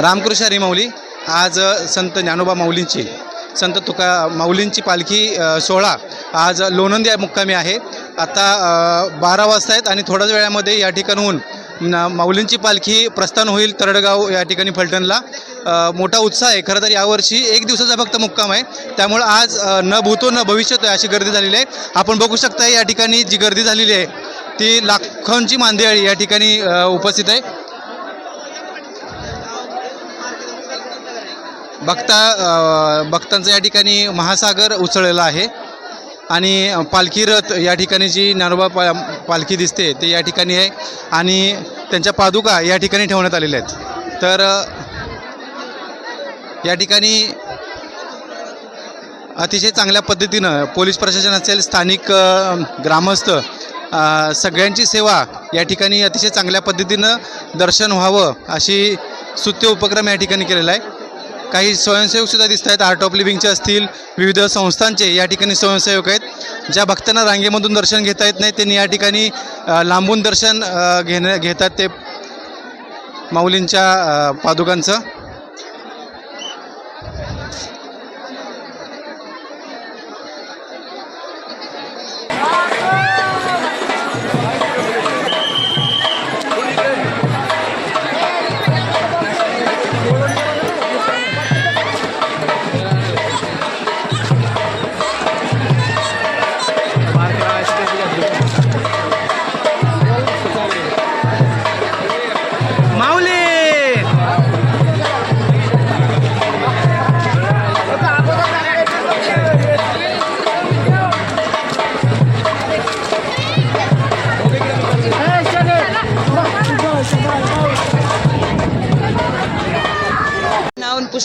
रामकृष्ण हरी माऊली आज संत ज्ञानोबा माऊलींची संत तुका माऊलींची पालखी सोहळा आज लोणंदी मुक्कामी आहे. आता बारा वाजता आहेत आणि थोड्याच वेळामध्ये या ठिकाणहून न- माऊलींची पालखी प्रस्थान होईल तरडगाव या ठिकाणी फलटणला. मोठा उत्साह आहे. खरं तर यावर्षी एक दिवसाचा फक्त मुक्काम आहे. त्यामुळं आज न भूतो न भविष्यतो अशी गर्दी झालेली आहे. आपण बघू शकता या ठिकाणी जी गर्दी झालेली आहे ती लाखोंची मांदियाळी या ठिकाणी उपस्थित आहे. भक्ता भक्तांचं भक्तांचा या ठिकाणी महासागर उसळलेला आहे. आणि पालखी रथ या ठिकाणी जी ज्ञानोबा पा पालखी दिसते ते या ठिकाणी आहे. आणि त्यांच्या पादुका या ठिकाणी ठेवण्यात आलेल्या आहेत. तर या ठिकाणी अतिशय चांगल्या पद्धतीनं पोलीस प्रशासन असेल स्थानिक ग्रामस्थ सगळ्यांची सेवा या ठिकाणी अतिशय चांगल्या पद्धतीनं दर्शन व्हावं अशी स्तुत्य उपक्रम या ठिकाणी केलेला आहे. काही स्वयंसेवकसुद्धा दिसत आहेत. आर्ट ऑफ लिव्हिंगचे असतील विविध संस्थांचे या ठिकाणी स्वयंसेवक आहेत. ज्या भक्तांना रांगेमधून दर्शन घेता येत नाही त्यांनी या ठिकाणी लांबून दर्शन घेण्या घेतात ते माऊलींच्या पादुकांचं.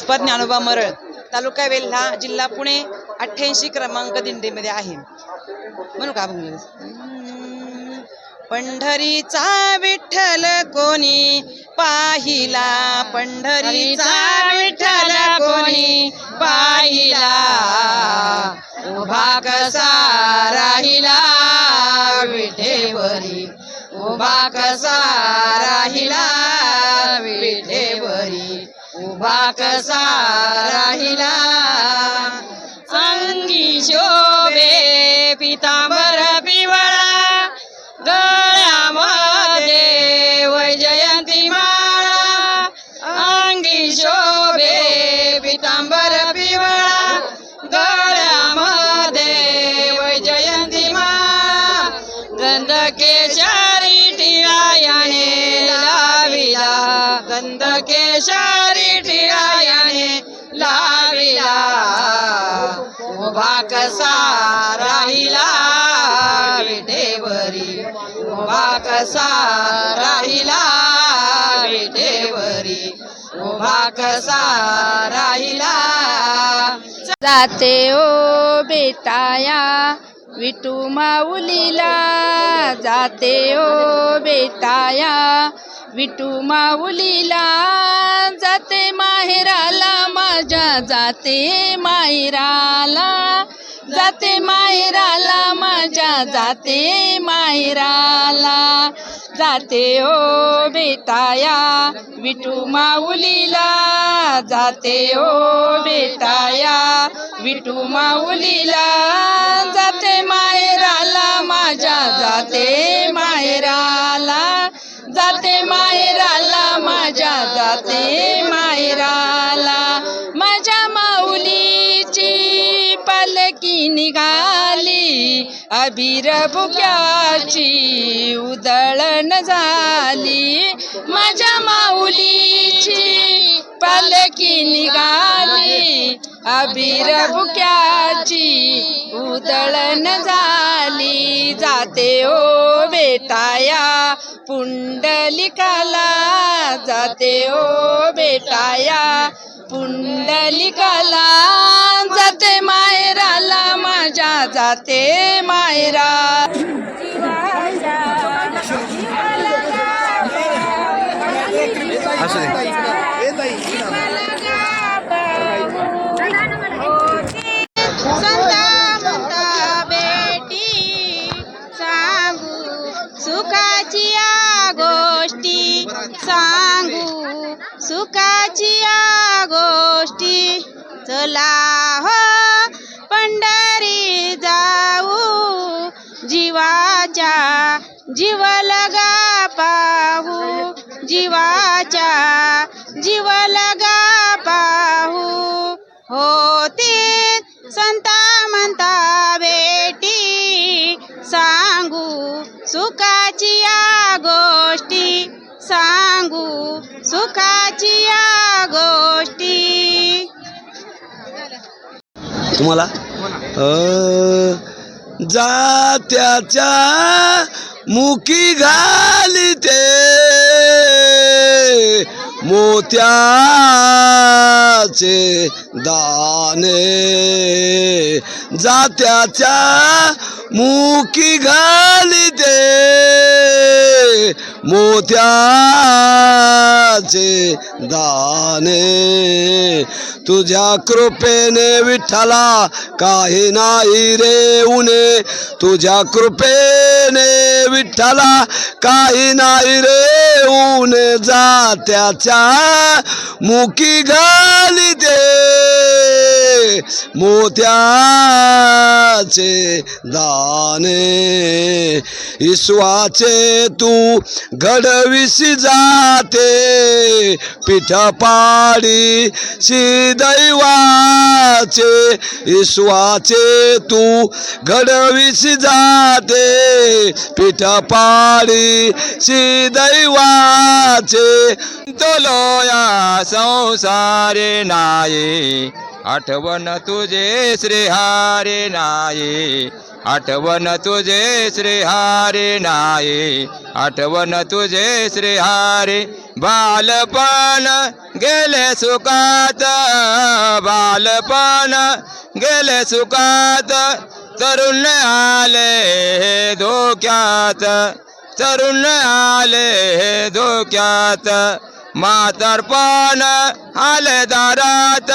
पुष्पा ज्ञानोबा मरळ तालुका वेल्हा जिल्हा पुणे अठ्ठ्याऐंशी क्रमांक दिंडीमध्ये आहे. म्हणू का पंढरीचा विठ्ठल कोणी पाहिला? पंढरीचा विठ्ठल कोणी पाहिला? उभा कसा राहिला विठेवरी? उभा कसा राहिला विठे उभा कसा राहिला? अंगी शोभे पितांबर पिवळा गळ्यामध्ये वैजयंती माळा. अंगी शोभे पितांबर पिवळा गळ्यामध्ये वैजयंती माळा. गंध केशारी टिळायाने लाविला गंध केशारी टिळायाने लाविला. उभा कसा राहिला विठेवरी उभा कसा राहिला विठेवरी उभा कसा राहिला. जाते ओ बेटाया विटू माऊलीला. जाते ओ बेटाया विटू माऊलीला जाते माहेराला माझ्या जाते माहेराला जाते माहेराला माझ्या जाते माहेराला जाते ओ बेटाया विटू माऊलीला. जाते ओ बेटाया विटू माऊलीला. जाते माहेराला माझ्या जाते माहेराला माझ्या जाते मायराला. माझ्या माऊलीची पालकी निघाली. अबीर बुक्याची उदळण झाली. माझ्या माऊलीची पालकी निघाली. अबीर बुक्याची उदळण झाली. जाते ओ बेटाया पुंडलिकाला जाते ओ बेटाया. पुंडलिकाला जाते मायराला माझ्या जाते मायरा. असू दे. गोष्टी चला हो पंढरी जाऊ जीवाच्या जीव लगा पाहू जीवाच्या जीव लगा पाहू होते संता म्हणता बेटी सांगू सुखाची या गोष्टी सांगू सुखाची या तुम्हाला? जात्याच्या मुखी घालिते. मोत्याचे दाने जात्याच्या मुखी घालिते. मोत्याचे दाने तुझ्या कृपेने विठ्ठला काही नाही रे उणे तुझ्या कृपेने विठ्ठला काही नाही रे ऊने. जात्याच्या मुखी घाली मोत्याचे दाने. ईश्वाचे तू घडविसी जाते. पिठपाडी श्री दैवाचे. ईश्वाचे तू घडविसी जाते. पिठपाडी श्री दैवाचे. तोलोया संसारे नाये. आठवण तुझे श्री हारे नाये आठवण तुझे श्री हारे नाये आठवण तुझे श्री हारे बालपण गेले सुखात. बालपण गेले सुखात. तरुण आले धोक्यात. तरुण आले धोक्यात. मातर्पण आले दारात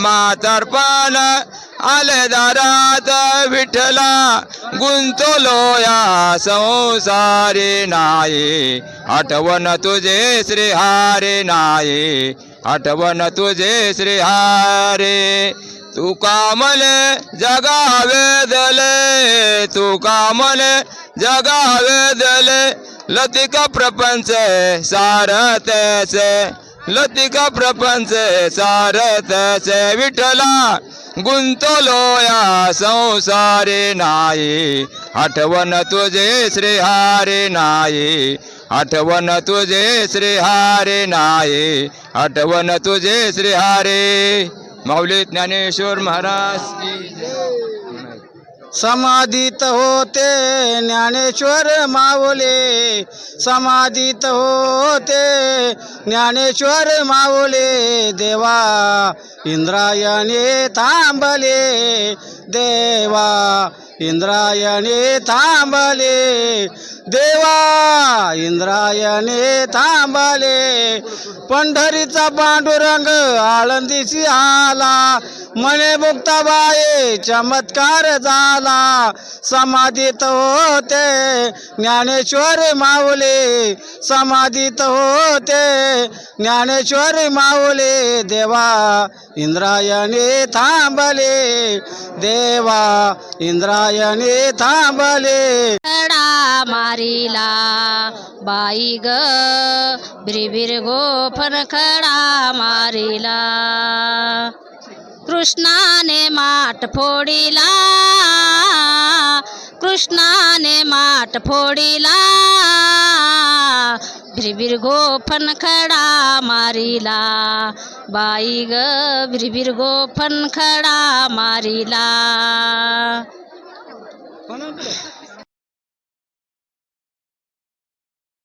मातर्पण आले दारात विठला गुंतलो या संसारी नाही. आठवण तुझे श्री हारे आठवण तुझे श्री हारे तू कामले जगावे दले तू कामले जगावे दले लतिका प्रपंच सारतसे लतिका प्रपंच सारतसे विठ्ठला गुंतलो या संसारे नाही आठवण तुझे श्री हारे आठवण तुझे श्री हारे आठवण तुझे श्री हारे माऊली ज्ञानेश्वर महाराज की जय. समाधित होते ज्ञानेश्वर माऊले. समाधित होते ज्ञानेश्वर माऊले. देवा इंद्रायणे थांबले. देवा इंद्रायणे थांबले. देवा इंद्रायणे थांबले. पंढरीचा पांडुरंग आळंदीशी आला. मने मुक्ताबाई चमत्कार झाला. समाधीत होते ज्ञानेश्वर माऊले. समाधीत होते ज्ञानेश्वर माऊले. देवा इंद्रायणे थांबले. देवा इंद्रायणे थांबले. मारिला. बाई ग बिरबिर गोफन खडा मारिला. कृष्णाने माठ फोडिला. कृष्णाने माठ फोडिला. बिरबिर गोफन खडा मारिला. बाई ग बिरबिर गोफन खडा मारिला.